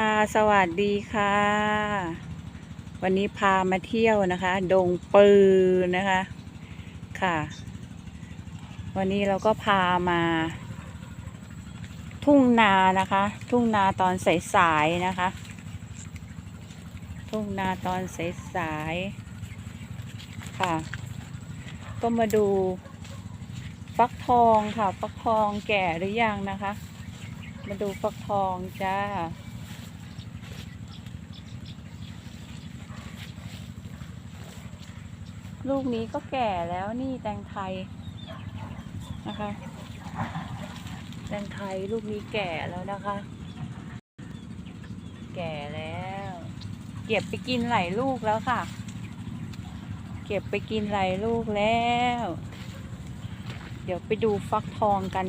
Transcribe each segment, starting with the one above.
ค่ะ สวัสดีค่ะ วันนี้พามาเที่ยวนะคะ ดงปืนนะคะค่ะ วันนี้เราก็พามา ทุ่งนานะคะ ทุ่งนาตอนสายๆนะคะ ทุ่งนาตอนสายๆค่ะ ก็มาดูฟักทองค่ะ ฟักทองแก่หรือยังนะคะ มาดูฟักทองจ้า ลูกนี้ก็แก่แล้วนี่แตงไทยนะคะ แตงไทยลูกนี้แก่แล้วนะคะ แก่แล้ว เก็บไปกินหลายลูกแล้วค่ะ เก็บไปกินหลายลูกแล้ว เดี๋ยวไปดูฟักทองกัน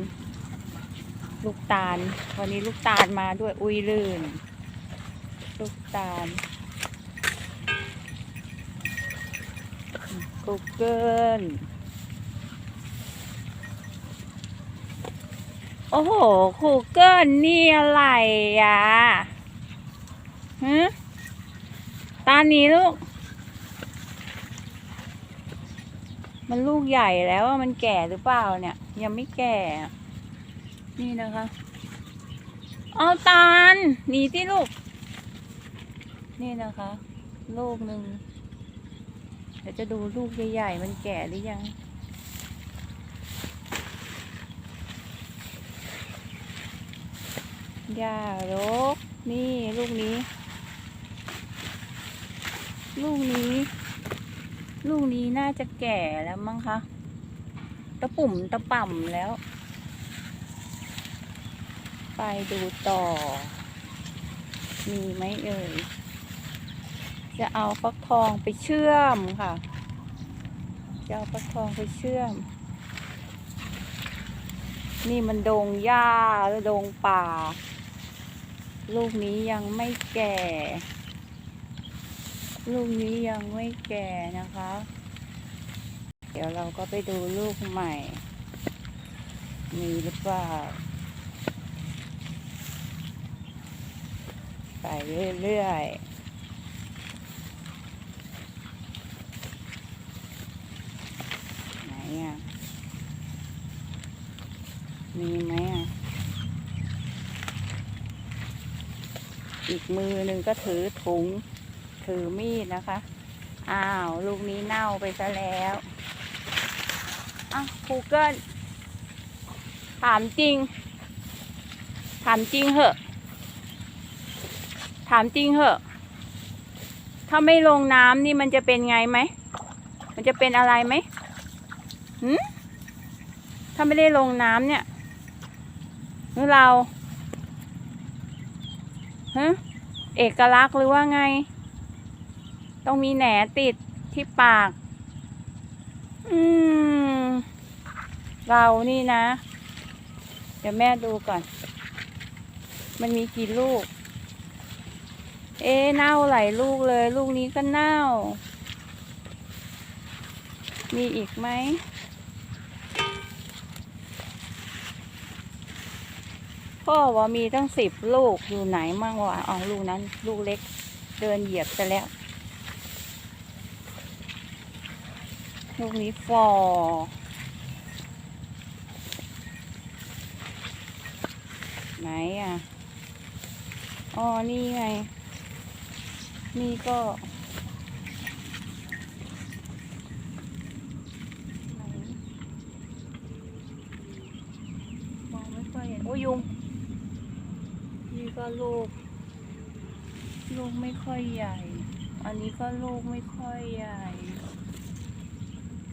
ลูกตาล วันนี้ลูกตาลมาด้วยอุ้ยลื่น ลูกตาล กูเกิลโอ้โหคูเกิลนี่อะไรอะฮะตานี้ลูก มันลูกใหญ่แล้วมันแก่หรือเปล่าเนี่ย ยังไม่แก่ นี่นะคะ เอาตาลหนีที่ลูก นี่นะคะ ลูกหนึ่ง ดี๋ยวจะดูลูกใหญ่ๆ มันแก่หรือยัง หญ้ารก นี่ลูกนี้ ลูกนี้ ลูกนี้น่าจะแก่แล้วมั้งคะ ตะปุ่มตะป่ำแล้ว ไปดูต่อ มีไหมเอ่ย จะเอาฟักทองไปเชื่อมค่ะ จะเอาฟักทองไปเชื่อม นี่มันดงหญ้าหรือดงป่า ลูกนี้ยังไม่แก่ ลูกนี้ยังไม่แก่นะคะ เดี๋ยวเราก็ไปดูลูกใหม่ มีหรือเปล่า ไปเรื่อยๆ ไหน อะ มีไหมอะ อีกมือหนึ่งก็ถือถุง ถือมีดนะคะ อ้าว ลูกนี้เน่าไปซะแล้วอ้าวกูเกิลถามจริง ถามจริงเหอะ ถามจริงเหอะ ถ้าไม่ลงน้ำนี่มันจะเป็นไงไหม มันจะเป็นอะไรไหม หืมถ้าไม่ได้ลงน้ำเนี่ยหรือเราฮะเอกลักษณ์หรือว่าไง ต้องมีแหนติดที่ปาก อืม เรานี่นะ เดี๋ยวแม่ดูก่อน มันมีกี่ลูก เอ๊ะเน่าหลายลูกเลย ลูกนี้ก็เน่า มีอีกไหม พ่อว่ามีตั้งสิบลูกอยู่ไหนมั่งวะอ๋อลูกนั้น ลูกเล็ก เดินเหยียบไปแล้ว ลูกนี้ฟอไหนอะ อ๋อ นี่ไง นี่ก็มองไม่ค่อยเห็นโอ้ยยุง ก็ลูก ลูกไม่ค่อยใหญ่ อันนี้ก็ลูกไม่ค่อยใหญ่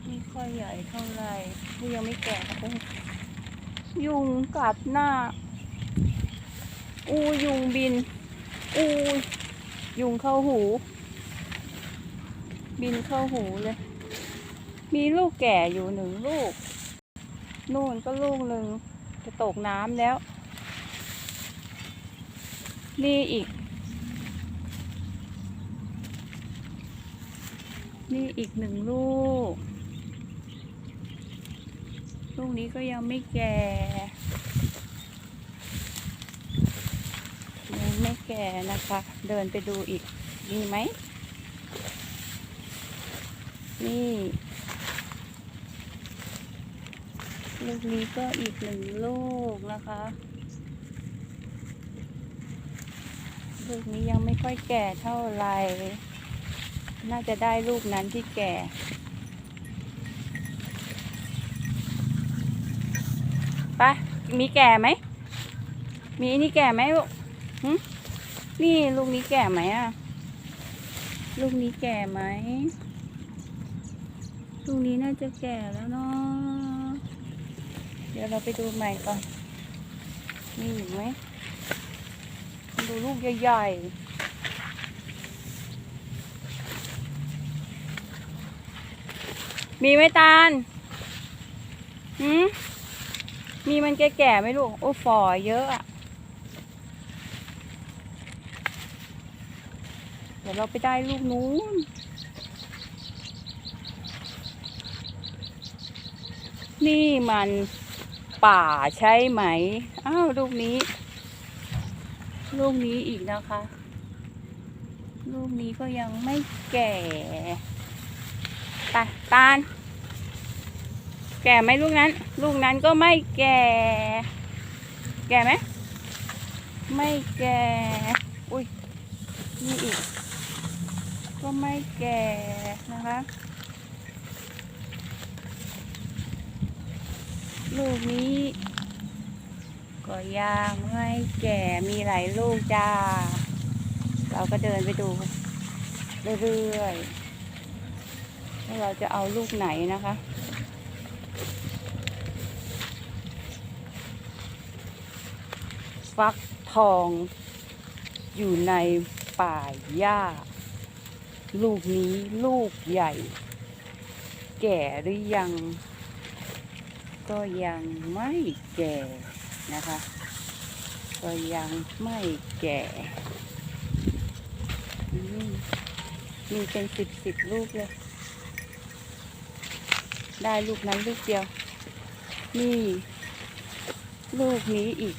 ไม่ค่อยใหญ่เท่าไหร่ลูกยังไม่แก่โอ้ยยุงกัดหน้า อูยุงบิน อูยุงเข้าหู บินเข้าหูเลย มีลูกแก่อยู่หนึ่งลูก นู่นก็ลูกหนึ่งจะตกน้ำแล้ว นี่อีก นี่อีกหนึ่งลูก ลูกนี้ก็ยังไม่แก่ ยังไม่แก่นะคะ เดินไปดูอีก มีไหม นี่ลูกนี้ก็อีกหนึ่งลูกนะคะ ลูกนี้ยังไม่ค่อยแก่เท่าไหร่ น่าจะได้ลูกนั้นที่แก่ไปมีแก่ไหม มีอันนี่แก่ไหมลูกหึนี่ลูกนี้แก่ไหมอะลูกนี้แก่ไหม ลูกนี้น่าจะแก่แล้วเนาะ เดี๋ยวเราไปดูใหม่ก่อน มีอีกไหม ดูลูกใหญ่ๆ มีไหมตาลหืมมีมันแก่ๆไหมลูก โอ้ฝอเยอะอะเดี๋ยวเราไปได้ลูกนู้น นี่มันป่าใช่ไหม อ้าว ลูกนี้ ลูกนี้อีกนะคะ ลูกนี้ก็ยังไม่แก่ไปตาล แก่ไหมลูกนั้น ลูกนั้นก็ไม่แก่ แก่ไหม ไม่แก่ อุ้ยนี่อีก ก็ไม่แก่นะคะลูกนี้ ก็ยังไม่แก่มีหลายลูกจ้า เราก็เดินไปดูเรื่อยๆว่าเราจะเอาลูกไหนนะคะ ฟักทองอยู่ในป่าหญ้า ลูกนี้ลูกใหญ่ แก่หรือยัง ก็ยังไม่แก่ นะคะ ก็ยังไม่แก่มีเป็นสิบสิบลูกเลย ได้ลูกนั้นลูกเดียว นี่ ลูกนี้อีก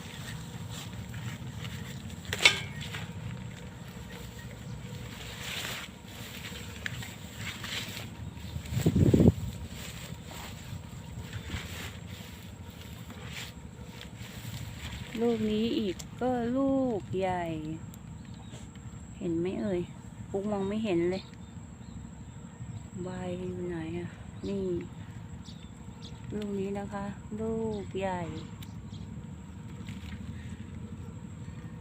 ลูกนี้อีกก็ลูกใหญ่ เห็นไหมเอ่ยปุ๊กมองไม่เห็นเลย ใบอยู่ไหนอะนี่ ลูกนี้นะคะ ลูกใหญ่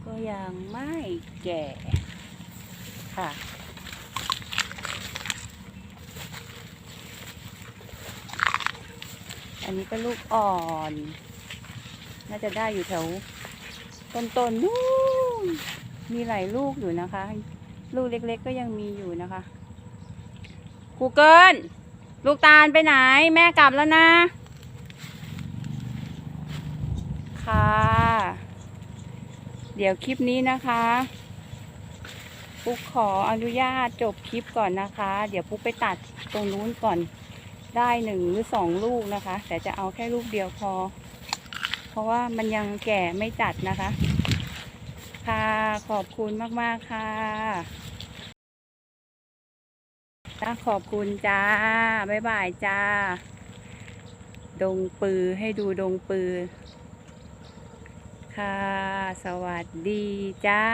ก็ยังไม่แก่ค่ะอันนี้ก็ลูกอ่อน น่าจะได้อยู่แถวต้นๆนนู่นมีหลายลูกอยู่นะคะ ลูกเล็กๆก็ยังมีอยู่นะคะครูเกิลลูกตาลไปไหน แม่กลับแล้วนะ ค่ะ เดี๋ยวคลิปนี้นะคะปุ๊กขออนุญาตจบคลิปก่อนนะคะ เดี๋ยวปุ๊กไปตัดตรงนู้นก่อนได้หนึ่งหรือสองลูกนะคะ แต่จะเอาแค่ลูกเดียวพอ เพราะว่ามันยังแก่ไม่จัดนะคะ ค่ะ ขอบคุณมาก ๆ ค่ะจ้าขอบคุณจ้า บ๊ายบายจ้า ดงปือให้ดูดงปือ ค่ะ สวัสดีจ้า